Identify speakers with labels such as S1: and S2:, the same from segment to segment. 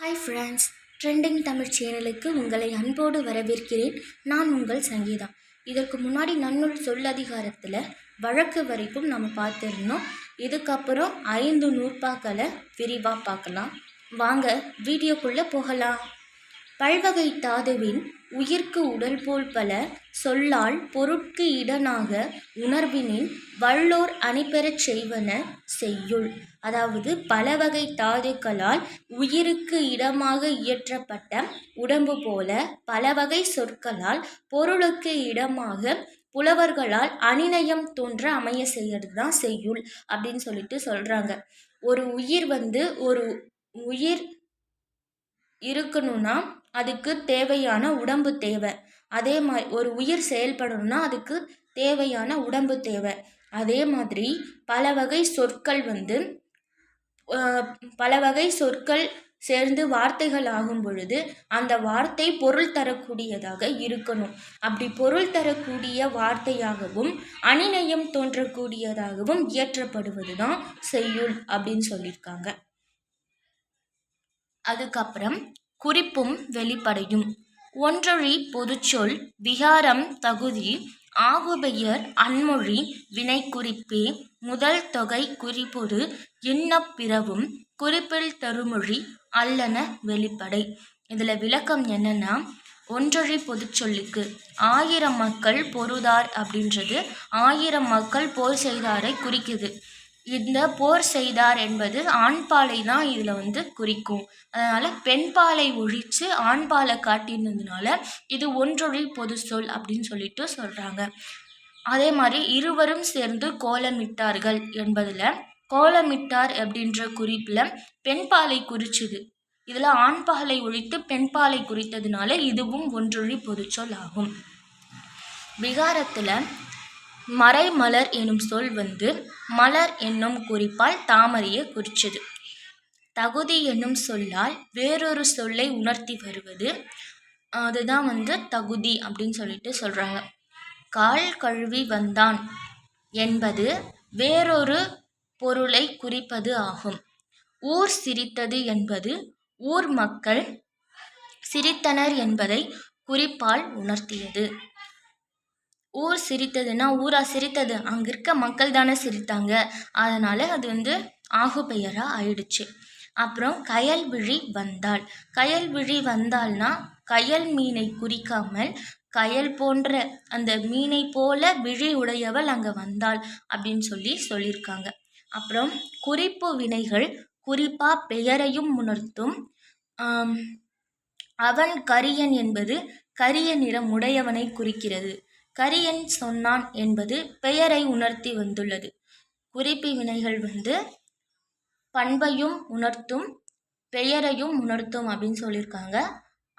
S1: Hi friends trending Tamil சேனலுக்கு உங்களை அன்போடு வரவேற்கிறேன். நான் உங்கள் சங்கீதா. இதற்கு முன்னாடி நன்னூல் சொல்லதிகாரத்தில் வழக்கு வரைக்கும் நம்ம பார்த்துருந்தோம். இதுக்கப்புறம் ஐந்து நூற்பாக்களை விரிவாக பார்க்கலாம். வாங்க வீடியோக்குள்ளே போகலாம். பல்வகை தாதுவின் உயிர்க்கு உடல் போல் பல சொல்லால் பொருட்கு இடனாக உணர்வினின் வல்லோர் அணிபெறச் செய்வன செய்யுள். அதாவது பல வகை தாதுக்களால் உயிருக்கு இடமாக இயற்றப்பட்ட உடம்பு போல பல வகை சொற்களால் பொருளுக்கு இடமாக புலவர்களால் அணிநயம் தோன்ற அமைய செய்யறது தான் செய்யுள் அப்படின்னு சொல்லிட்டு சொல்கிறாங்க ஒரு உயிர் வந்து ஒரு உயிர் இருக்கணும்னா அதுக்கு தேவையான உடம்பு தேவை. அதே மாதிரி ஒரு உயிர் செயல்படணும்னா அதுக்கு தேவையான உடம்பு தேவை. அதே மாதிரி பல வகை சொற்கள் வந்து பல வகை சொற்கள் சேர்ந்து வார்த்தைகள் ஆகும் பொழுது அந்த வார்த்தை பொருள் தரக்கூடியதாக இருக்கணும். அப்படி பொருள் தரக்கூடிய வார்த்தையாகவும் அணிநயம் தோன்றக்கூடியதாகவும் இயற்றப்படுவது தான் செய்யுள் அப்படின்னு சொல்லியிருக்காங்க. அதுக்கப்புறம் குறிப்பும் வெளிப்படையும். ஒன்றொழி பொதுச்சொல் விகாரம் தகுதி ஆகுபெயர் அன்மொழி வினைக்குறிப்பே முதல் தொகை குறிப்பொரு இன்னப் பிறவும் குறிப்பில் தருமொழி அல்லன வெளிப்படை. இதில் விளக்கம் என்னென்னா ஒன்றொழி பொதுச்சொல்லுக்கு ஆயிரம் மக்கள் பொருதார் அப்படின்றது ஆயிரம் மக்கள் போர் செய்தாரை குறிக்குது. இந்த போர் செய்தார் என்பது ஆண்பாலை தான் இதில் வந்து குறிக்கும். அதனால் பெண்பாலை ஒழித்து ஆண்பாலை காட்டினதுனால இது ஒன்றொழி பொது சொல் அப்படின்னு சொல்லிட்டு சொல்கிறாங்க அதே மாதிரி இருவரும் சேர்ந்து கோலமிட்டார்கள் என்பதில் கோலமிட்டார் அப்படின்ற குறிப்பில் பெண்பாலை குறிச்சுது. இதில் ஆண்பாலை ஒழித்து பெண்பாலை குறித்ததுனால இதுவும் ஒன்றொழி பொதுச்சொல் ஆகும். விகாரத்தில் மறைமலர் எனும் சொல் வந்து மலர் என்னும் குறிப்பால் தாமரையை குறிச்சது. தகுதி என்னும் சொல்லால் வேறொரு சொல்லை உணர்த்தி வருவது அதுதான் வந்து தகுதி அப்படின்னு சொல்லிட்டு சொல்கிறாங்க கால் கழுவி வந்தான் என்பது வேறொரு பொருளை குறிப்பது ஆகும். ஊர் சிரித்தது என்பது ஊர் மக்கள் சிரித்தனர் என்பதை குறிப்பால் உணர்த்தியது. ஊர் சிரித்ததுன்னா ஊரா சிரித்தது. அங்கே இருக்க மக்கள் தானே சிரித்தாங்க. அதனால் அது வந்து ஆகு பெயராக ஆயிடுச்சு. அப்புறம் கயல் விழி வந்தாள். கயல் விழி வந்தாள்னா கயல் மீனை குறிக்காமல் கயல் போன்ற அந்த மீனை போல விழி உடையவள் அங்கே வந்தாள் அப்படின்னு சொல்லி சொல்லியிருக்காங்க. அப்புறம் குறிப்பு வினைகள் குறிப்பாக பெயரையும் உணர்த்தும். அவன் கரியன் என்பது கரிய நிறம் உடையவனை குறிக்கிறது. கரியன் சொன்னான் என்பது பெயரை உணர்த்தி வந்துள்ளது. குறிப்பு வினைகள் வந்து பண்பையும் உணர்த்தும் பெயரையும் உணர்த்தும் அப்படின்னு சொல்லியிருக்காங்க.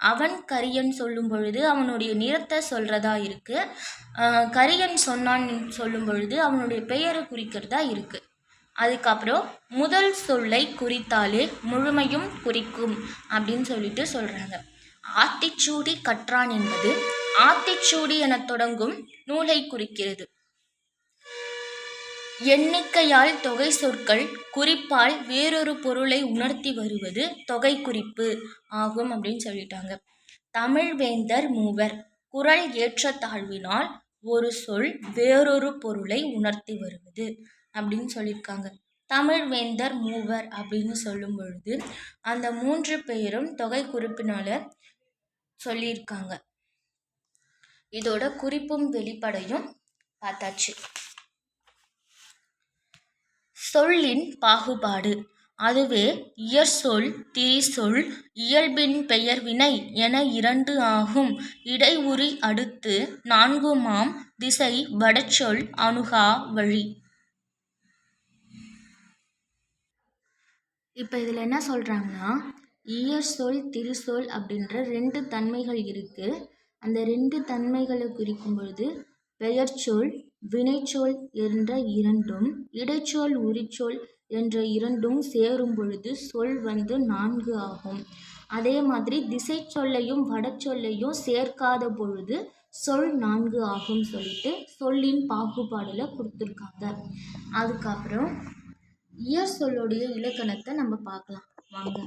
S1: அவன் கரியன் சொல்லும் பொழுது அவனுடைய நிறத்தை சொல்கிறதா இருக்குது கரியன் சொன்னான் சொல்லும் பொழுது அவனுடைய பெயரை குறிக்கிறதா இருக்குது அதுக்கப்புறம் முதல் சொல்லை குறித்தாலே முழுமையும் குறிக்கும் அப்படின்னு சொல்லிட்டு சொல்கிறாங்க ஆத்திச்சூடி கற்றான் என்பது ஆத்திச்சூடி எனத் தொடங்கும் நூலை குறிக்கிறது. எண்ணிக்கையால் தொகை சொற்கள் குறிப்பால் வேறொரு பொருளை உணர்த்தி வருவது தொகை குறிப்பு ஆகும் அப்படின்னு சொல்லிட்டாங்க. தமிழ் வேந்தர் மூவர் குரல் ஏற்றத்தாழ்வினால் ஒரு சொல் வேறொரு பொருளை உணர்த்தி வருவது அப்படின்னு சொல்லியிருக்காங்க. தமிழ் வேந்தர் மூவர் அப்படின்னு சொல்லும் பொழுது அந்த மூன்று பேரும் தொகை குறிப்பினால சொல்லியிருக்காங்க. இதோட குறிப்பும் வெளிப்படையும் பார்த்தாச்சு. சொல்லின் பாகுபாடு. அதுவே இயற்சொல் திரிசொல் இயல்பின் பெயர் வினை என இரண்டு ஆகும். இடைவுறி அடுத்து நான்குமாம் திசை வடச்சொல் அணுகா வழி. இப்போ இதில் என்ன சொல்கிறாங்கன்னா இயற்சொல் திரிசொல் அப்படின்ற ரெண்டு தன்மைகள் இருக்குது அந்த ரெண்டு தன்மைகளை குறிக்கும் பொழுது பெயர்ச்சொல் வினைச்சொல் என்ற இரண்டும் இடைச்சொல் உரிச்சொல் என்ற இரண்டும் சேரும் பொழுது சொல் வந்து நான்கு ஆகும். அதே மாதிரி திசை சொல்லையும் வடச்சொல்லையும் சேர்க்காத பொழுது சொல் நான்கு ஆகும் சொல்லிட்டு சொல்லின் பாகுபாடில் கொடுத்துருக்காங்க. அதுக்கப்புறம் இயற் சொல்லுடைய இலக்கணத்தை நம்ம பார்க்கலாம். வாங்க.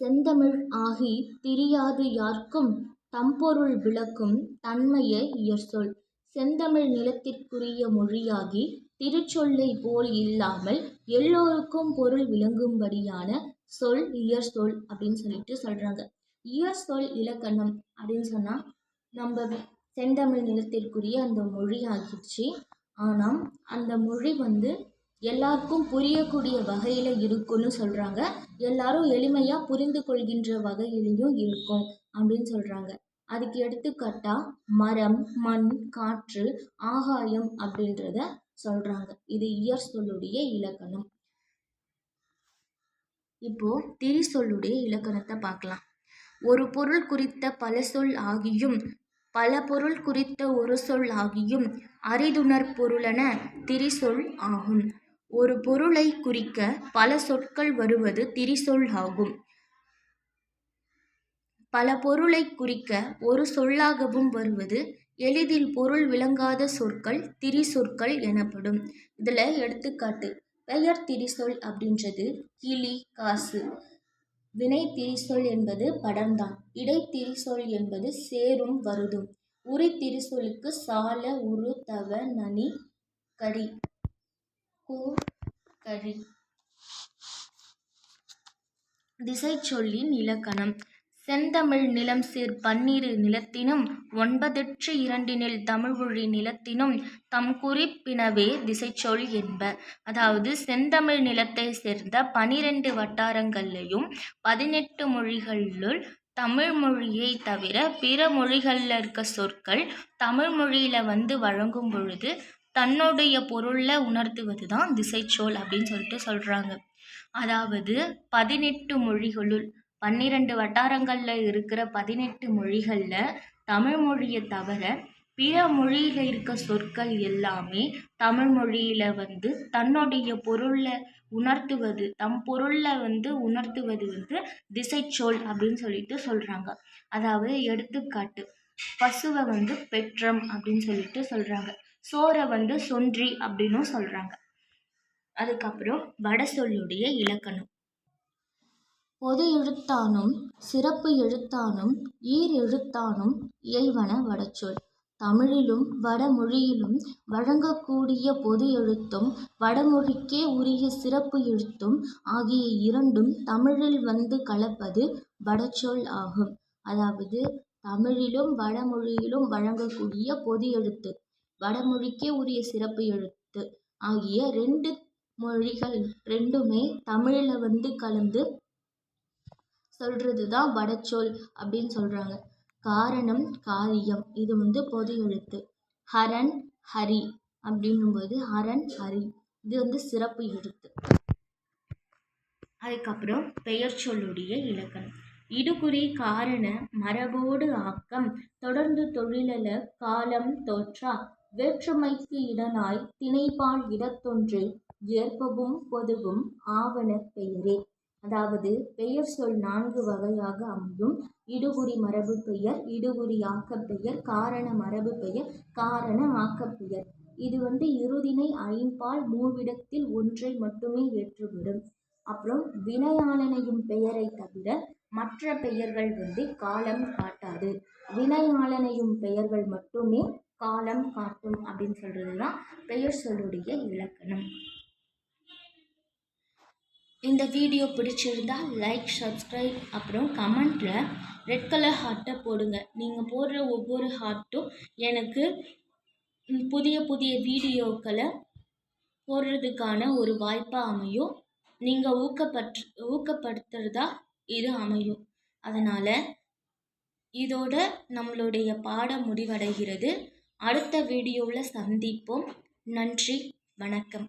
S1: செந்தமிழ் ஆகி திரியாது யாருக்கும் தம்பொருள் விளக்கும் தன்மையே இயற்சொல். செந்தமிழ் நிலத்திற்குரிய மொழியாகி திருச்சொல்லைப் போல் இல்லாமல் எல்லோருக்கும் பொருள் விளங்கும்படியான சொல் இயற்சொல் அப்படின்னு சொல்லிட்டு சொல்கிறாங்க இயற்சொல் இலக்கணம் அப்படின்னு சொன்னால் நம்ம செந்தமிழ் நிலத்திற்குரிய அந்த மொழி ஆகிடுச்சு ஆனால் அந்த மொழி வந்து எல்லாருக்கும் புரியக்கூடிய வகையில் இருக்கும்னு சொல்கிறாங்க எல்லாரும் எளிமையாக புரிந்து கொள்கின்ற வகையிலையும் இருக்கும். அப்படின்னு சொல்கிறாங்க அதுக்கு எடுத்துக்காட்டா மரம் மண் காற்று ஆகாயம் அப்படின்றத சொல்கிறாங்க இது இயற் சொல்லுடைய இலக்கணம். இப்போ திரி சொல்லுடைய இலக்கணத்தை பார்க்கலாம். ஒரு பொருள் குறித்த பல சொல் ஆகியும் பல பொருள் குறித்த ஒரு சொல் ஆகியும் அரிதுணர் பொருளென திரிசொல் ஆகும். ஒரு பொருளை குறிக்க பல சொற்கள் வருவது திரிசொல் ஆகும். பல பொருளை குறிக்க ஒரு சொல்லாகவும் வருவது எளிதில் பொருள் விளங்காத சொற்கள் திரிசொற்கள் எனப்படும். இதில் எடுத்துக்காட்டு பெயர் திரிசொல் அப்படின்றது கிளி காசு. வினை திரிசொல் என்பது படர்ந்தான் இடை திரிசொல் என்பது சேரும் வருதும். உரி திரிசொலுக்கு சால உரு தவ நனி கரி. கூ கரி. திசைச்சொல்லின் இலக்கணம். செந்தமிழ் நிலம் சீர் பன்னிரு நிலத்தினும் ஒன்பதெற்று இரண்டினில் தமிழ்மொழி நிலத்தினும் தம் குறிப்பினவே திசைச்சொல் என்ப. அதாவது செந்தமிழ் நிலத்தை சேர்ந்த பனிரெண்டு வட்டாரங்கள்லையும் பதினெட்டு மொழிகளுள் தமிழ் மொழியை தவிர பிற மொழிகளில் இருக்க சொற்கள் தமிழ் மொழியில் வந்து வழங்கும் பொழுது தன்னுடைய பொருளில் உணர்த்துவது தான் திசைச்சொல் அப்படின்னு சொல்லிட்டு சொல்கிறாங்க அதாவது பதினெட்டு மொழிகளுள் பன்னிரெண்டு வட்டாரங்களில் இருக்கிற பதினெட்டு மொழிகளில் தமிழ் மொழியை தவிர பிற மொழியில் இருக்க சொற்கள் எல்லாமே தமிழ் மொழியில் வந்து தன்னுடைய பொருளை உணர்த்துவது தம் பொருளில் வந்து உணர்த்துவது வந்து திசைச்சொல் அப்படின்னு சொல்லிட்டு சொல்கிறாங்க அதாவது எடுத்துக்காட்டு பசுவை வந்து பெற்றம் அப்படின்னு சொல்லிட்டு சொல்கிறாங்க சோரை வந்து சொன்றி அப்படின்னும் சொல்கிறாங்க அதுக்கப்புறம் வட சொல்லுடைய இலக்கணம். பொது எழுத்தானும் சிறப்பு எழுத்தானும் ஈர் எழுத்தானும் இயல்வன வடசொல் தமிழிலும் வடமொழியிலும் வழங்கக்கூடிய பொது எழுத்தும் வடமொழிக்கே உரிய சிறப்பு எழுத்தும் ஆகிய இரண்டும் தமிழில் வந்து கலப்பது வடசொல் ஆகும். அதாவது தமிழிலும் வடமொழியிலும் வழங்கக்கூடிய பொது எழுத்து வடமொழிக்கே உரிய சிறப்பு எழுத்து ஆகிய ரெண்டு மொழிகள் ரெண்டுமே தமிழில் வந்து கலந்து சொல்கிறது தான் வடச்சொல் அப்படின்னு சொல்கிறாங்க காரணம் காரியம் இது வந்து பொது எழுத்து. ஹரன் ஹரி அப்படின்னும்போது ஹரன் ஹரி. இது வந்து சிறப்பு எழுத்து. அதுக்கப்புறம் பெயர் சொல்லுடைய இலக்கணம். இடுகுறி காரண மரபோடு ஆக்கம். தொடர்ந்து தொழிலல காலம் தோற்றா. வேற்றுமைக்கு இடனாய் திணைப்பால் இடத்தொன்று. ஏற்பவும் பொதுவும் ஆவண பெயரே. அதாவது பெயர் சொல் நான்கு வகையாக அமையும். இடுகுறி மரபு பெயர் இடுகுறி ஆக்கப்பெயர் காரண மரபு பெயர் காரண ஆக்கப்பெயர் இது வந்து இறுதினை ஐம்பால் மூவிடத்தில் ஒன்றை மட்டுமே ஏற்றுவிடும். அப்புறம் வினையாளனையும் பெயரை தவிர மற்ற பெயர்கள் வந்து காலம் காட்டாது. வினையாளனையும் பெயர்கள் மட்டுமே காலம் காட்டும் அப்படின்னு சொல்கிறது தான் பெயர் சொல்லுடைய இலக்கணம். இந்த வீடியோ பிடிச்சிருந்தா லைக் சப்ஸ்கிரைப் அப்புறம் கமெண்ட்டில் ரெட் கலர் ஹார்ட்டை போடுங்க. நீங்கள் போடுற ஒவ்வொரு ஹார்ட்டும் எனக்கு புதிய புதிய வீடியோக்களை போடுறதுக்கான ஒரு வாய்ப்பாக அமையும். நீங்கள் ஊக்கப்பற்று ஊக்கப்படுத்துகிறதா இது அமையும். அதனால் இதோட நம்மளுடைய பாடம் முடிவடைகிறது. அடுத்த வீடியோவில் சந்திப்போம். நன்றி வணக்கம்.